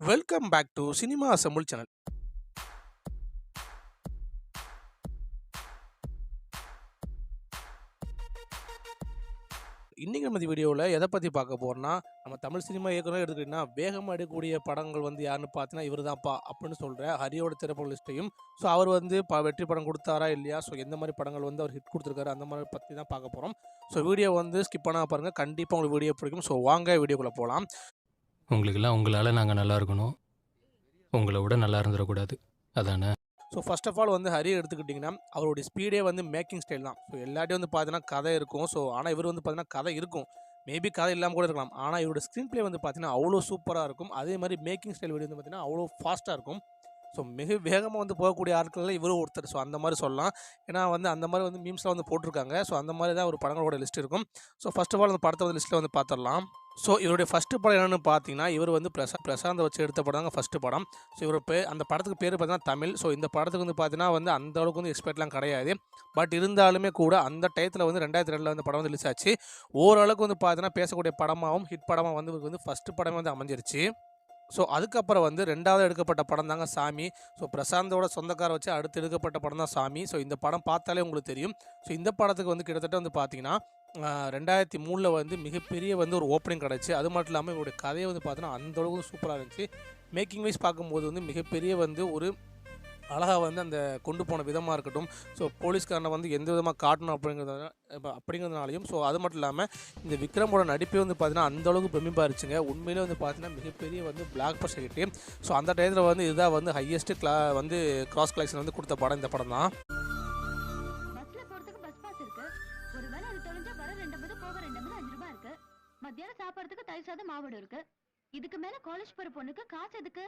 Welcome back to cinema assemble channel இன்றைக்கி நம்ம இந்த வீடியோவில் எதை பற்றி பார்க்க போகிறோம்னா நம்ம தமிழ் சினிமா இயக்குனர் எடுத்துக்கிட்டிங்கன்னா வேகமாக எடுக்கக்கூடிய படங்கள் வந்து யாருன்னு பார்த்தீங்கன்னா இவர் தான்ப்பா அப்படின்னு சொல்கிற ஹரியோட திரைப்பட லிஸ்ட்டையும் ஸோ அவர் வந்து ப வெற்றி படம் கொடுத்தாரா இல்லையா? ஸோ எந்த மாதிரி படங்கள் வந்து அவர் ஹிட் கொடுத்துருக்காரு அந்த மாதிரி பற்றி தான் பார்க்க போகிறோம் ஸோ வீடியோ வந்து ஸ்கிப் பண்ணால் பாருங்கள் கண்டிப்பாக உங்களுக்கு வீடியோ பிடிக்கும். ஸோ வாங்க வீடியோக்குள்ளே போகலாம் உங்களுக்கெல்லாம் உங்களால் நாங்கள் நல்லா இருக்கணும். உங்களை விட நல்லா இருந்துடக்கூடாது. அதானே? ஸோ ஃபர்ஸ்ட் ஆஃப் ஆல் வந்து ஹரி எடுத்துக்கிட்டிங்கன்னா அவருடைய ஸ்பீடே வந்து மேக்கிங் ஸ்டைல் தான். ஸோ எல்லாட்டையும் வந்து பார்த்தீங்கன்னா கதை இருக்கும். ஸோ ஆனால் இவர் வந்து பார்த்தீங்கன்னா கதை இருக்கும். மேபி கதை இல்லாமல் கூட இருக்கலாம். ஆனால் இவரோட ஸ்க்ரீன் ப்ளே வந்து பார்த்தீங்கன்னா அவ்வளோ சூப்பராக இருக்கும். அதே மாதிரி மேக்கிங் ஸ்டைல் வீடியோ வந்து பார்த்தீங்கன்னா அவ்வளோ ஃபாஸ்ட்டாக இருக்கும். ஸோ மிக வேகமாக வந்து போகக்கூடிய ஆட்களில் இவரும் ஒருத்தர். ஸோ அந்த மாதிரி சொல்லலாம். ஏன்னா வந்து அந்த மாதிரி வந்து மீம்ஸ்லாம் வந்து போட்டிருக்காங்க. ஸோ அந்த மாதிரி தான் ஒரு படங்களோட லிஸ்ட் இருக்கும். ஸோ ஃபஸ்ட் ஆஃப் ஆல் அந்த படத்தை வந்து லிஸ்ட்டில் வந்து பார்த்துடலாம் ஸோ இவருடைய ஃபஸ்ட்டு படம் என்னென்னு பார்த்தீங்கன்னா இவர் வந்து பிரசா பிரசாந்தை வச்சு எடுத்த படம் தாங்க ஃபஸ்ட்டு படம். ஸோ இவர் பே அந்த படத்துக்கு பேர் பார்த்தீங்கன்னா தமிழ். ஸோ இந்த படத்துக்கு வந்து பார்த்தீங்கன்னா வந்து அந்த அளவுக்கு வந்து எக்ஸ்பெக்ட்லாம் கிடையாது. பட் இருந்தாலுமே கூட அந்த டயத்தில் வந்து ரெண்டாயிரத்தி ரெண்டில் வந்து படம் வந்து ரிலீஸ் ஆச்சு. ஓரளவுக்கு வந்து பார்த்தீங்கன்னா பேசக்கூடிய படமாகவும் ஹிட் படமாக வந்து இவருக்கு வந்து ஃபஸ்ட்டு படமே வந்து அமைஞ்சிருச்சு. ஸோ அதுக்கப்புறம் வந்து ரெண்டாவது எடுக்கப்பட்ட படம் தாங்க சாமி. ஸோ பிரசாந்தோட சொந்தக்கார வச்சு அடுத்து எடுக்கப்பட்ட படம் தான் சாமி. ஸோ இந்த படம் பார்த்தாலே உங்களுக்கு தெரியும். ஸோ இந்த படத்துக்கு வந்து கிட்டத்தட்ட வந்து பார்த்தீங்கன்னா ரெண்டாயிரத்தி மூணில் வந்து மிகப்பெரிய வந்து ஒரு ஓப்பனிங் கிடச்சி. அது மட்டும் இல்லாமல் இவருடைய கதையை வந்து பார்த்தோன்னா அந்தளவுக்கு சூப்பராக இருந்துச்சு. மேக்கிங் வைஸ் பார்க்கும்போது வந்து மிகப்பெரிய வந்து ஒரு அழகாக வந்து அந்த கொண்டு போன விதமாக இருக்கட்டும். ஸோ போலீஸ்காரனை வந்து எந்த விதமாக காட்டணும் அப்படிங்கிறத அப்படிங்கிறதுனாலையும் ஸோ அது மட்டும் இல்லாமல் இந்த விக்ரமோட நடிப்பே வந்து பார்த்தீங்கன்னா அந்த அளவுக்கு இருந்துச்சுங்க உண்மையிலே வந்து பார்த்தீங்கன்னா மிகப்பெரிய வந்து பிளாக் பஸ்டர் ஹிட்டு ஸோ அந்த டயத்தில் வந்து இதுதான் வந்து ஹையஸ்ட்டு கிளா வந்து கிராஸ் கலெக்ஷன் வந்து கொடுத்த படம் இந்த படம் தான் மத்தியானம் சாப்பிடறதுக்கு தயிர் சாதம் மாவடு இருக்கு. இதுக்கு மேல காலேஜ் போற பொண்ணுக்கு காசு எதுக்கு?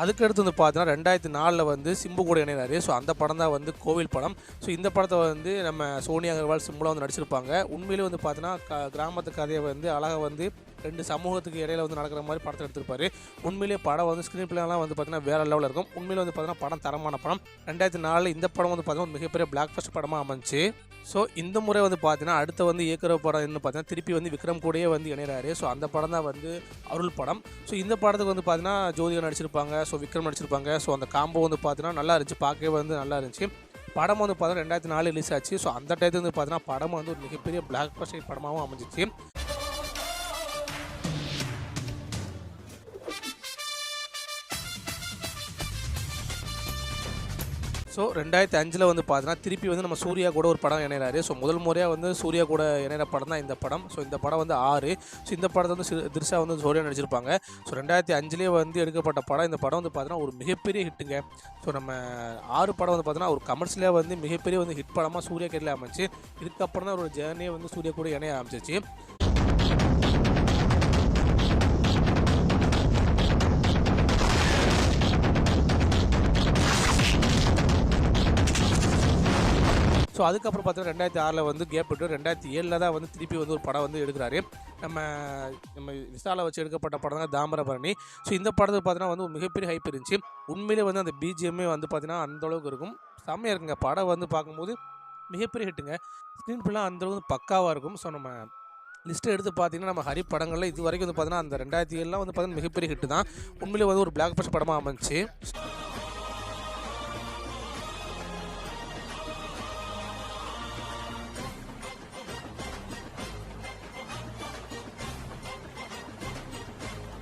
அதுக்கு அடுத்து வந்து பார்த்தீங்கன்னா ரெண்டாயிரத்தி நாலில் வந்து சிம்பு கூட இணைகிறாரு ஸோ அந்த படம் தான் வந்து கோவில் படம். ஸோ இந்த படத்தை வந்து நம்ம சோனியா அகர்வால் சிம்புலாம் வந்து நடிச்சிருப்பாங்க. உண்மையிலே வந்து பார்த்தீங்கன்னா க கிராமத்து கதையை வந்து அழகாக வந்து ரெண்டு சமூகத்துக்கு இடையில வந்து நடக்கிற மாதிரி படத்தை எடுத்திருப்பாரு. உண்மையிலேயே படம் வந்து ஸ்க்ரீன் பிளேலாம் வந்து பார்த்தீங்கன்னா வேற லெவலில் இருக்கும். உண்மையிலே வந்து பார்த்தீங்கன்னா படம் தரமான படம். ரெண்டாயிரத்தி நாலில் இந்த படம் வந்து பார்த்தீங்கன்னா ஒரு மிகப்பெரிய பிளாக் ஃபஸ்ட் படமாக அமைஞ்சு ஸோ இந்த முறை வந்து பார்த்தீங்கன்னா அடுத்து வந்து இயக்குற படம் என்ன பார்த்தீங்கன்னா திருப்பி வந்து விக்ரம் கூடயே வந்து இணைகிறாரு ஸோ அந்த படம் தான் வந்து அருள் படம். ஸோ இந்த படத்துக்கு வந்து பார்த்தீங்கன்னா ஜோதிகா நடிச்சிருப்பாங்க. ஸோ விக்ரம் நடிச்சிருப்பாங்க. ஸோ அந்த காம்போ வந்து பார்த்தீங்கன்னா நல்லா இருந்துச்சு. பார்க்கவே வந்து நல்லா இருந்துச்சு. படம் வந்து பார்த்தீங்கன்னா ரெண்டாயிரத்தி நாலு ரிலீஸ் ஆச்சு. ஸோ அந்த டயத்துக்கு வந்து பார்த்தீங்கன்னா படம் வந்து ஒரு மிகப்பெரிய பிளாக் பஸ்டர் படமாகவும் அமைஞ்சிச்சு. ஸோ ரெண்டாயிரத்தி அஞ்சில் வந்து பார்த்தீங்கன்னா திருப்பி வந்து நம்ம சூர்யா கூட ஒரு படம் இணைகிறாரு ஸோ முதல் முறையாக வந்து சூர்யா கூட இணைகிற படம் தான் இந்த படம். ஸோ இந்த படம் வந்து ஆறு. ஸோ இந்த படத்தை வந்து சி- வந்து சூர்யா நடிச்சிருப்பாங்க. ஸோ ரெண்டாயிரத்தி அஞ்சுலேயே வந்து எடுக்கப்பட்ட படம். இந்த படம் வந்து பார்த்தீங்கன்னா ஒரு மிகப்பெரிய ஹிட்டுங்க. ஸோ நம்ம ஆறு படம் வந்து பார்த்தீங்கன்னா ஒரு கமர்ஷியலாக வந்து மிகப்பெரிய வந்து ஹிட் படமாக சூர்யா கையில் அமைச்சு இதுக்கப்புறம் தான் ஒரு ஜேர்னியை வந்து சூர்யா கூட இணைய ஆரம்பிச்சிச்சு ஸோ அதுக்கப்புறம் பார்த்தீங்கன்னா ரெண்டாயிரத்தி ஆறில் வந்து கேப் விட்டு ரெண்டாயிரத்தி ஏழில் தான் வந்து திருப்பி வந்து ஒரு படம் வந்து எடுக்கிறாரு. நம்ம நம்ம விசாலை வச்சு எடுக்கப்பட்ட படம் தான் தாமிரபரணி. ஸோ இந்த படத்துக்கு பார்த்தீங்கன்னா வந்து ஒரு மிகப்பெரிய ஹைப் இருந்துச்சு. உண்மையிலே வந்து அந்த பிஜிஎம்மே வந்து பார்த்தீங்கன்னா அந்த அளவுக்கு இருக்கும். செம்மையாக இருக்குங்க. படம் வந்து பார்க்கும்போது மிகப்பெரிய ஹிட்டுங்க ஸ்க்ரீன் பிள்ளாம் அந்த அளவுக்கு பக்காவாக இருக்கும். ஸோ நம்ம லிஸ்ட்டை எடுத்து பார்த்தீங்கன்னா நம்ம ஹரி படங்களில் இது வரைக்கும் வந்து பார்த்தீங்கன்னா அந்த ரெண்டாயிரத்தி ஏழுலாம் வந்து பார்த்தீங்கன்னா மிகப்பெரிய ஹிட்டு தான். உண்மையிலே வந்து ஒரு பிளாக் பஸ்ட் படமாக அமைச்சு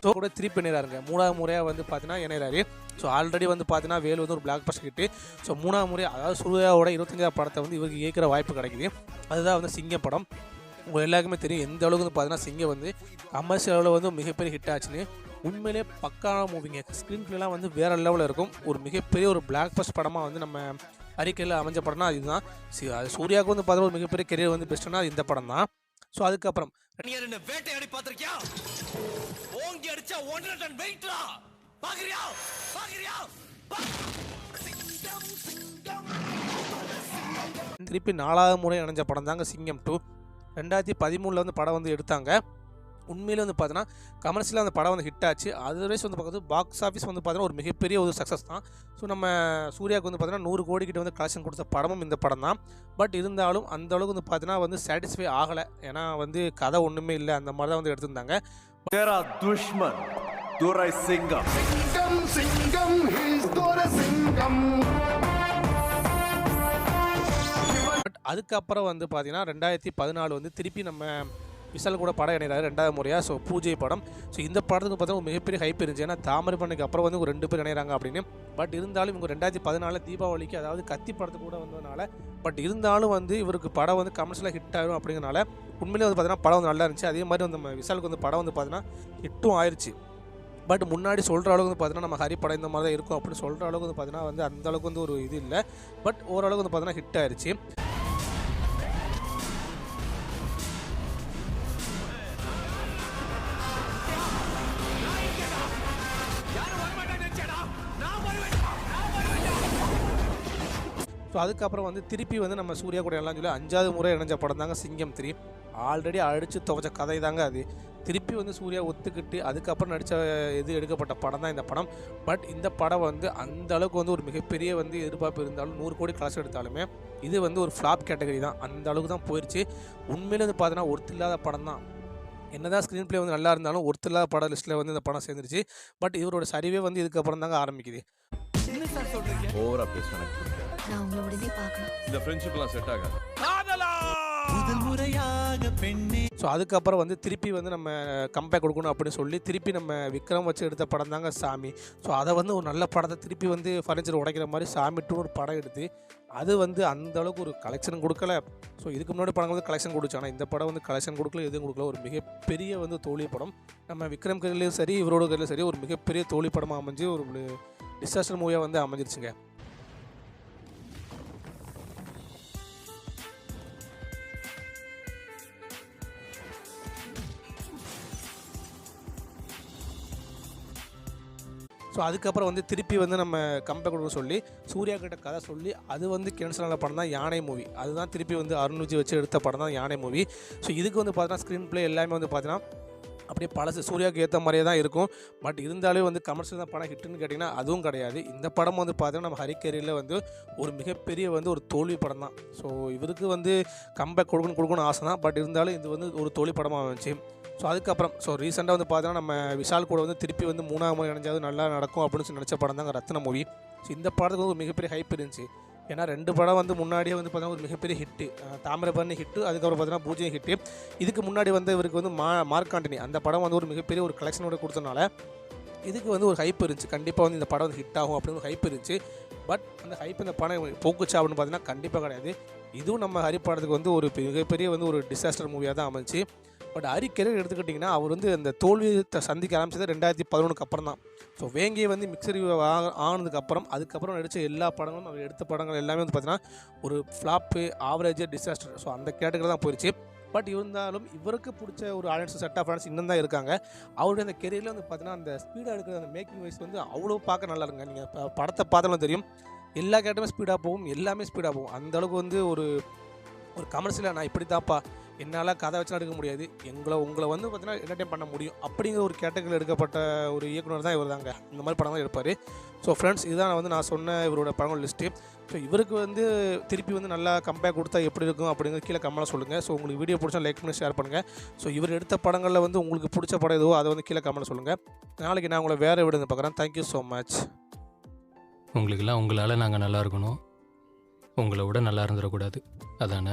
ஸோ கூட திருப்பி இணைகிறாருங்க மூணாவது முறையாக வந்து பார்த்தீங்கன்னா இணைகிறாரு ஸோ ஆல்ரெடி வந்து பார்த்தீங்கன்னா வேலு வந்து ஒரு பிளாக் பஸ்ட் கிட்டு ஸோ மூணாவது முறை அதாவது சூர்யாவோட இருபத்தஞ்சாவது படத்தை வந்து இவருக்கு இயக்கிற வாய்ப்பு கிடைக்குது. அதுதான் வந்து சிங்கம் படம். உங்கள் எல்லாருக்குமே தெரியும் எந்த அளவுக்கு வந்து பார்த்தீங்கன்னா சிங்கம் வந்து கமர்ஷியல் அளவில் வந்து மிகப்பெரிய ஹிட் ஆச்சுன்னு. உண்மையிலே பக்கான மூவிங்க ஸ்க்ரீன் பிளேலாம் வந்து வேற லெவலில் இருக்கும். ஒரு மிகப்பெரிய ஒரு பிளாக் பஸ்ட் படமாக வந்து நம்ம அறிக்கையில் அமைஞ்ச படம்னா இதுதான் சி- அது சூர்யாவுக்கு வந்து பார்த்தீங்கன்னா ஒரு மிகப்பெரிய கெரியர் வந்து பெஸ்ட்டுனா அது இந்த படம் தான் ஸோ அதுக்கப்புறம் வேட்டையாடி பாத்திருக்கியா ஓங்கி அடிச்சா ஒன்றரை டன் வெயிட்ரா பாக்குறியா? பாக்குறியா? திருப்பி நாலாவது முறை இணைஞ்ச படம் தாங்க சிங்கம் டூ. ரெண்டாயிரத்தி பதிமூணில் வந்து படம் வந்து எடுத்தாங்க. உண்மையிலே வந்து பார்த்தீங்கன்னா கமர்ஷியலாக அந்த படம் வந்து ஹிட் ஆச்சு. அதர்வைஸ் வந்து பார்க்குறது பாக்ஸ் ஆஃபீஸ் வந்து பார்த்தீங்கன்னா ஒரு மிகப்பெரிய ஒரு சக்ஸஸ் தான். ஸோ நம்ம சூர்யாவுக்கு வந்து பார்த்தீங்கன்னா நூறு கோடி கிட்ட வந்து கலெக்ஷன் கொடுத்த படமும் இந்த படம் தான். பட் இருந்தாலும் அந்த அளவுக்கு வந்து பார்த்தீங்கன்னா வந்து சாட்டிஸ்ஃபை ஆகலை. ஏன்னா வந்து கதை ஒன்றுமே இல்லை. அந்த மாதிரி தான் வந்து எடுத்திருந்தாங்க. துஷ்மன் துரை சிங்கம். சிங்கம் சிங்கம் சிங்கம். அதுக்கப்புறம் வந்து பார்த்தீங்கன்னா ரெண்டாயிரத்தி பதினாலு வந்து திருப்பி நம்ம விஷால் கூட படம் இணைகிறாரு ரெண்டாவது முறையாக ஸோ பூஜை படம். ஸோ இந்த படத்துக்கு பார்த்தீங்கன்னா ஒரு மிகப்பெரிய ஹைப் இருந்துச்சு. ஏன்னா தாமரை பண்ணுக்கு அப்புறம் வந்து ஒரு ரெண்டு பேர் இணைகிறாங்க அப்படின்னு. பட் இருந்தாலும் இவங்க ரெண்டாயிரத்தி பதினாலு தீபாவளிக்கு அதாவது கத்தி படத்து கூட வந்ததுனால பட் இருந்தாலும் வந்து இவருக்கு படம் வந்து கமர்ஷியலாக ஹிட் ஆகும் அப்படிங்கிறனால உண்மையிலே வந்து பார்த்தீங்கன்னா படம் வந்து நல்லா இருந்துச்சு. அதே மாதிரி வந்து நம்ம விஷாலுக்கு வந்து படம் வந்து பார்த்தீங்கன்னா ஹிட்டும் ஆயிடுச்சு பட் முன்னாடி சொல்கிற அளவுக்கு வந்து பார்த்தீங்கன்னா நம்ம ஹரி படம் இந்த மாதிரி தான் இருக்கும் அப்படின்னு சொல்கிற அளவுக்கு வந்து பார்த்தீங்கன்னா வந்து அந்த அளவுக்கு வந்து ஒரு இது இல்லை. பட் ஓரளவுக்கு வந்து பார்த்தீங்கன்னா ஹிட் ஆயிடுச்சு ஸோ அதுக்கப்புறம் வந்து திருப்பி வந்து நம்ம சூர்யா கூட எல்லாம் சொல்லி அஞ்சாவது முறை இணைஞ்ச படம் தாங்க சிங்கம் த்ரீ. ஆல்ரெடி அடித்து துவச்ச கதை தாங்க அது. திருப்பி வந்து சூர்யா ஒத்துக்கிட்டு அதுக்கப்புறம் நடித்த இது எடுக்கப்பட்ட படம் தான் இந்த படம். பட் இந்த படம் வந்து அந்த அளவுக்கு வந்து ஒரு மிகப்பெரிய வந்து எதிர்பார்ப்பு இருந்தாலும் நூறு கோடி கலசம் எடுத்தாலுமே இது வந்து ஒரு ஃப்ளாப் கேட்டகரி தான். அந்த அளவுக்கு தான் போயிடுச்சு உண்மையிலே வந்து பார்த்தீங்கன்னா ஒருத்தர் இல்லாத படம் தான். என்னதான் ஸ்க்ரீன் ப்ளே வந்து நல்லா இருந்தாலும் ஒருத்தர் இல்லாத படம் லிஸ்ட்டில் வந்து இந்த படம் சேர்ந்துருச்சு. பட் இவரோட சரிவே வந்து இதுக்கப்புறம் தாங்க ஆரம்பிக்குது. ஓவரா பேச நான் உங்களை உடனே பார்க்கணும். இந்த ஃப்ரெண்ட்ஷிப்லாம் செட் ஆகாது. முதல் முறையாக பெண்ணே. ஸோ அதுக்கப்புறம் வந்து திருப்பி வந்து நம்ம கம்பேக் கொடுக்கணும் அப்படின்னு சொல்லி திருப்பி நம்ம விக்ரம் வச்சு எடுத்த படம் தாங்க சாமி. ஸோ அதை வந்து ஒரு நல்ல படத்தை திருப்பி வந்து ஃபர்னிச்சர் உடைக்கிற மாதிரி சாமி டூ ஒரு படம் எடுத்து அது வந்து அந்த அளவுக்கு ஒரு கலெக்ஷன் கொடுக்கல. ஸோ இதுக்கு முன்னாடி படங்கள் வந்து கலெக்ஷன் கொடுச்சு ஆனால் இந்த படம் வந்து கலெக்ஷன் கொடுக்கல எதுவும் கொடுக்கல. ஒரு மிகப்பெரிய வந்து தோல்வி படம். நம்ம விக்ரம் கையிலையும் சரி இவரோட கையிலையும் சரி ஒரு மிகப்பெரிய தோல்வி படமாக அமைஞ்சு ஒரு டிசாஸ்டர் மூவியாக வந்து அமைஞ்சிருச்சுங்க. ஸோ அதுக்கப்புறம் வந்து திருப்பி வந்து நம்ம கம்பேக் கொடுக்க சொல்லி சூர்யா கிட்ட கதை சொல்லி அது வந்து கேன்சல் ஆன படம் தான் யானை மூவி அதுதான் திருப்பி வந்து அருண் விஜய் வச்சு எடுத்த படம் தான் யானை மூவி ஸோ இதுக்கு வந்து பார்த்தீங்கன்னா ஸ்க்ரீன் ப்ளே எல்லாமே வந்து பார்த்தீங்கன்னா அப்படியே பழசு. சூர்யாவுக்கு ஏற்ற மாதிரியே தான் இருக்கும். பட் இருந்தாலே வந்து கமர்ஷியல் தான் படம் ஹிட்டுன்னு கேட்டிங்கன்னா அதுவும் கிடையாது. இந்த படம் வந்து பார்த்தீங்கன்னா நம்ம ஹரிக்கேரியில் வந்து ஒரு மிகப்பெரிய வந்து ஒரு தோல்வி படம் தான். ஸோ இவருக்கு வந்து கம்பேக் கொடுக்கணும் கொடுக்கணும்னு ஆசை தான். பட் இருந்தாலும் இது வந்து ஒரு தோல்வி படமாக இருந்துச்சு ஸோ அதுக்கப்புறம் ஸோ ரீசெண்டாக வந்து பார்த்தீங்கன்னா நம்ம விஷால் கூட வந்து திருப்பி வந்து மூணாவது முறை இணைஞ்சாவது நல்லா நடக்கும் அப்படின்னு சொல்லி நினச்ச படம் தாங்க ரத்ன மூவி. ஸோ இந்த படத்துக்கு வந்து ஒரு மிகப்பெரிய ஹைப் இருந்துச்சு. ஏன்னா ரெண்டு படம் வந்து முன்னாடியே வந்து பார்த்தீங்கன்னா ஒரு மிகப்பெரிய ஹிட்டு தாமிரபரணி ஹிட்டு அதுக்கப்புறம் பார்த்தீங்கன்னா பூஜ்யம் ஹிட்டு இதுக்கு முன்னாடி வந்து இவருக்கு வந்து மா மார்க்காண்டினி அந்த படம் வந்து ஒரு மிகப்பெரிய ஒரு கலெக்ஷனோட கொடுத்தனால இதுக்கு வந்து ஒரு ஹைப் இருந்துச்சு. கண்டிப்பாக வந்து இந்த படம் வந்து ஹிட் ஆகும் அப்படின்னு ஒரு ஹைப் இருந்துச்சு. பட் அந்த ஹைப் இந்த படம் போக்குச்சா அப்படின்னு பார்த்தீங்கன்னா கண்டிப்பாக கிடையாது. இதுவும் நம்ம ஹரி படத்துக்கு வந்து ஒரு மிகப்பெரிய வந்து ஒரு டிசாஸ்டர் மூவியாக தான் அமைச்சு பட் ஹரி கெரியர் எடுத்துக்கிட்டிங்கன்னா அவர் வந்து அந்த தோல்வியை சந்திக்க ஆரம்பிச்சது ரெண்டாயிரத்தி பதினொன்றுக்கு அப்புறம் தான் ஸோ வேங்கை வந்து மிக்சரி ஆனதுக்கப்புறம் அதுக்கப்புறம் நடித்த எல்லா படங்களும் அவர் எடுத்த படங்கள் எல்லாமே வந்து பார்த்தீங்கன்னா ஒரு ஃப்ளாப்பு ஆவரேஜ் டிசாஸ்டர் ஸோ அந்த கேட்டகரி தான் போயிடுச்சு பட் இருந்தாலும் இவருக்கு பிடிச்ச ஒரு ஆடியன்ஸ் செட் ஆஃப் ஆடியன்ஸ் இன்னும் தான் இருக்காங்க. அவருடைய அந்த கெரியரில் வந்து பார்த்தீங்கன்னா அந்த ஸ்பீடாக எடுக்கிற அந்த மேக்கிங் வைஸ் வந்து அவ்வளோ பார்க்க நல்லா இருங்க நீங்கள் படத்தை பார்த்தாலும் தெரியும். எல்லா கேட்டமே ஸ்பீடாக போகும். எல்லாமே ஸ்பீடாக போகும். அந்த அளவுக்கு வந்து ஒரு ஒரு கமர்ஷியலாக நான் இப்படி தான்ப்பா என்னால் கதை வச்சு எடுக்க முடியாது. எங்களை உங்களை வந்து பார்த்தீங்கன்னா என்டர்டைன் பண்ண முடியும். அப்படிங்கிற ஒரு கேட்டகரியில் எடுக்கப்பட்ட ஒரு இயக்குனர் தான் இவர் தாங்க. இந்த மாதிரி படம் தான் எடுப்பார். ஸோ ஃப்ரெண்ட்ஸ் இதுதான் வந்து நான் சொன்ன இவரோட படங்கள் லிஸ்ட்டு ஸோ இவருக்கு வந்து திருப்பி வந்து நல்லா கம்பேர் கொடுத்தா எப்படி இருக்கும் அப்படிங்கிற கீழே கமெண்ட்டில் சொல்லுங்கள் ஸோ உங்களுக்கு வீடியோ பிடிச்சா லைக் பண்ணி ஷேர் பண்ணுங்கள் ஸோ இவர் எடுத்த படங்களில் வந்து உங்களுக்கு பிடிச்ச படம் எதுவோ அதை வந்து கீழே கமெண்ட்டில் சொல்லுங்கள் நாளைக்கு நான் உங்களை வேறு விடுங்க பார்க்குறேன். தேங்க்யூ ஸோ மச் உங்களுக்கெல்லாம் உங்களால் நாங்கள் நல்லா இருக்கணும். உங்களை விட நல்லா இருந்துடக்கூடாது. அதானே?